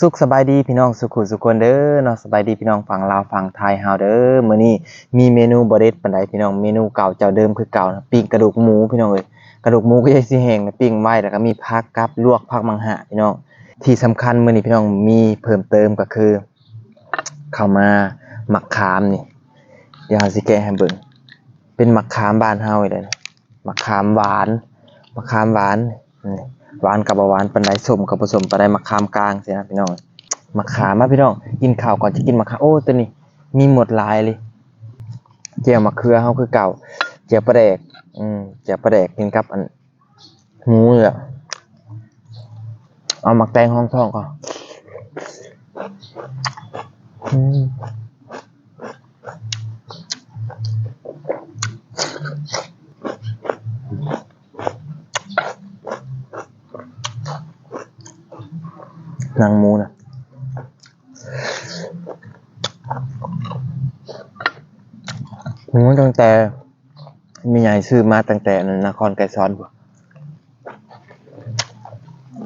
สุขสบายดีพี่น้องสุขุสุขคนเด้อเนาะสบายดีพี่น้องฝั่งลาวฝั่งไทยเฮาเด้อมื้อนี้มีเมนูบ่เด็ดปานใดพี่น้องเมนูเก่าเจ้าเดิมคือเก่านะปิ้งกระดูกหมูพี่น้องเอ้ยกระดูกหมูก็ยังสิแห้งนะปิ้งไว้แล้วก็มีผักกับลวกผักมังหะพี่น้องที่สำคัญมื้อนี้พี่น้องมีเพิ่มเติมก็คือเข้ามาหมักขามนี่เดี๋ยวเราสิแกะให้เบิ่งเป็นหมักขามบ้านเฮานี่แหละหมักขามหวาน มะขามหวานหวานกับหวานปนใดสมกับผสมปนใดมะขามกลางสินะพี่น้องมะขามมาพี่น้องกินข้าวก่อนจะกินมะขามโอ้ตัวนี้มีหมดหลายเลยเจียวมะเขือเฮาคือเก่าเจียวปลาแดกอืมเจียวปลาแดกกินกับอันหมูเนี่ยเอาหมักแตงห้องท้องก่อน หนังหมูนะหมูตั้งแต่มีใหญ่ซื้อมาตั้งแต่นครไกรซ้อน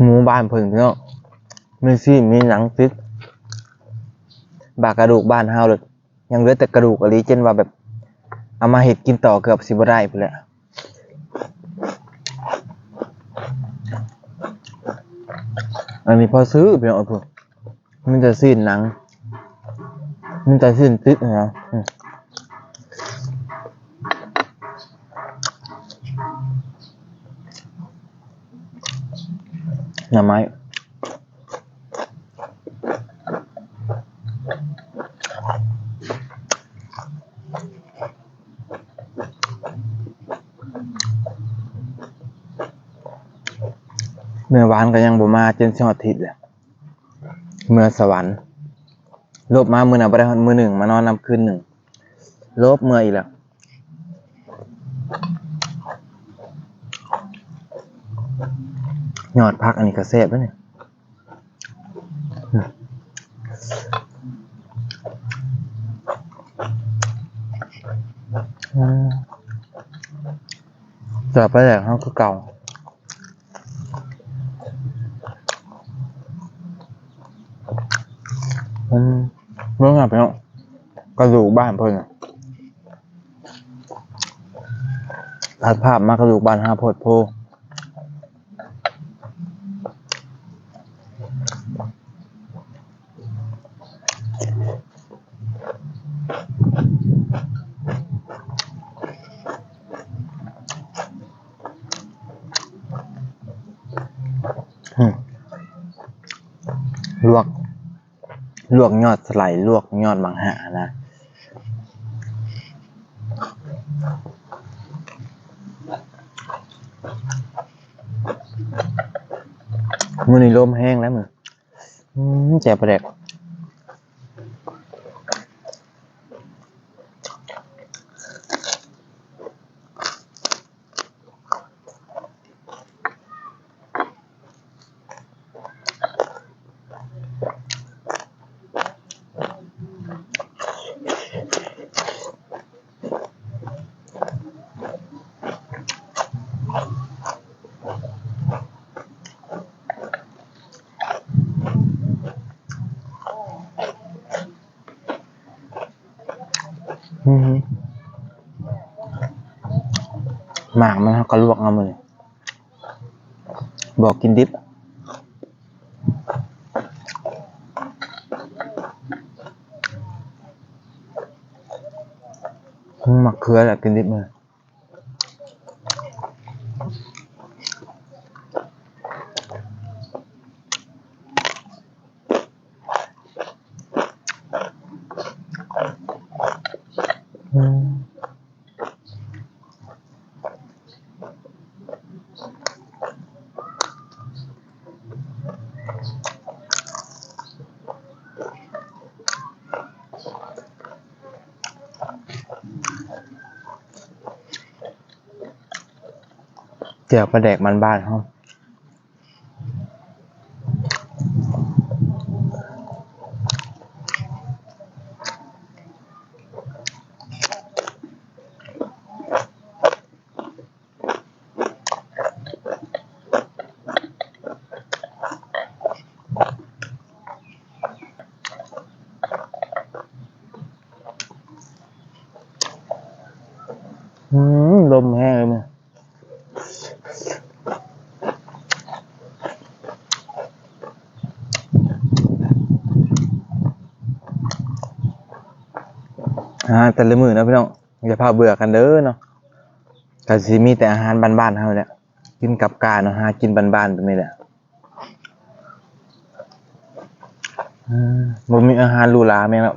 หมูบ้านเพิ่นพี่น้องมีซี่มีหนังติดบากกระดูกบ้านเฮาเลยยังเหลือแต่กระดูกอะลีเจนว่าแบบเอามาเห็ดกินต่อเกือบสิบได้พุ่นแหละ อันนี้พอซื้อพี่น้องพวกมันจะสิ้นหนัง มันจะสิ้นติดนะหน่อไม้ เมื่อวานก็ยังบ่มาจนสิฮอดทิตย์แหละเมื่อสวรรค์ลบมามือน่ะบ่ได้ฮอดมือหนึ่งมานอนนำคืนหนึ่งลบเมื่ออีกแล้วยอดพักอันนี้ก็แซ่บแล้วเนี่ยอืมอืมจะไปแหล่งเขาคือเก่า อืมเมื่อไงพี่น้องกระดูกบ้านเพิ่นน่ะตัดภาพมากระดูกบ้านห้าพดโพลวก ลวกยอดสไลด์ลวกยอดมังหานะมือนี่ลมแห้งแล้วมือแจ่ประเด็ก หมากมันก็ลวกเอาเลยบอกกินดิบหมักเขือแหละกินดิบมืออื เดี๋ยวประแดกมันบ้านเขาลมแห้งเลยมั้ย อ่าแต่ละมื้อนะพี่น้องอย่าพาเบื่อกันเด้อเนาะก็สิมีแต่อาหารบ้านๆเฮาแหละกินกับกาเนาะหากินบ้านๆแบบนี้แหละอืมบ่มีอาหารหรูหราแม่งแล้ว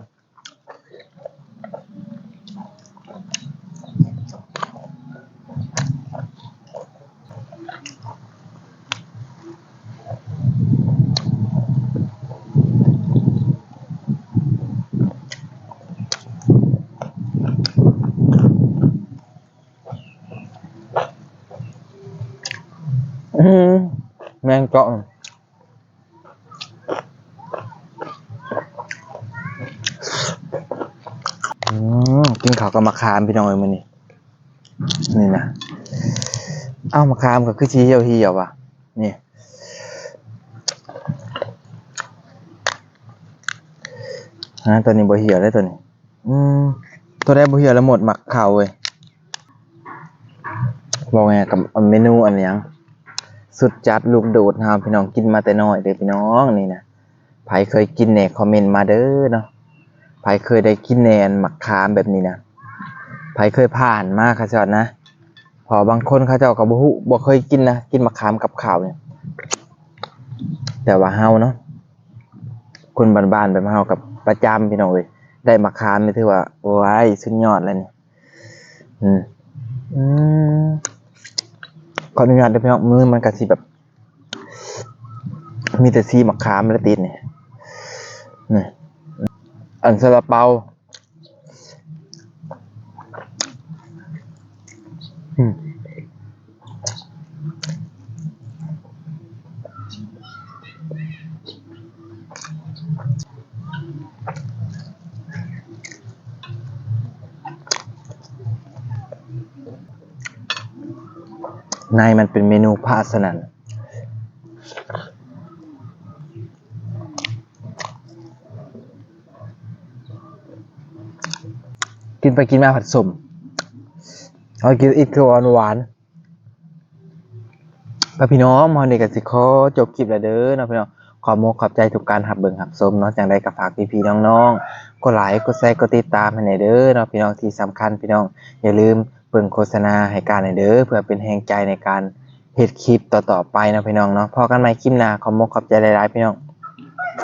อืม แมงเกาะอืมกินข้าวกับมะขามพี่น้องเอ้ยมื้อนี้นี่นะเอ้ามะขามก็คือสีเหี่ยวเหี่ยวๆว่ะนี่ฮะตัวนี้บ่เหี่ยวเลยตัวนี้ อืมตัวแรกบ่เหี่ยวแล้วหมดหมักข้าวเว้ยบอกไงกับเมนูอันยัง สุดจัดลูกโดดครับพี่น้องกินมาแต่น้อยเด้อพี่น้องนี่นะไผเคยกินแหน่คอมเมนต์มาเด้อเนาะไผเคยได้กินแหนนหมักขามแบบนี้นะไผเคยผ่านมากค่ะจอดนะพอบางคนเขาเจ้าก็บ่ฮู้บ่เคยกินนะกินมะขามกับข้าวเนี่ยแต่ว่าเฮาเนาะคนบ้านๆแบบเฮากับประจำพี่น้องเว้ยได้มะขามนี่ถือว่าโอ้ยสุดยอดแล้วนี่อืมอืม ขออนุญาตด้วยพี่น้องมือมันกะสิแบบ มีแต่ซีมะขามและติดเนี่ยนี่อันซาลาเปาอืม ในมันเป็นเมนูพาสนันกินไปกินมาผัดสมเอากินอีกคือหวานหวานพี่น้องมอเด็กกับสิขอจบคลิปแล้วเด้อนะพี่น้องขอโมกขอบใจทุกการหับเบิ่งหับสมเนาะจังใดก็ฝากพี่ๆน้องๆกดไลค์กดแชร์กดติดตามให้หน่อยเด้อเนาะพี่น้องที่สำคัญพี่น้องอย่าลืม บิ่งโฆษณาให้การหน่อยเด้อเพื่อเป็นแรงใจในการเฮ็ดคลิปต่อๆไปนะพี่น้องเนาะพอกันใหม่คลิปหน้าขอมกขอบใจหลายๆพี่น้อง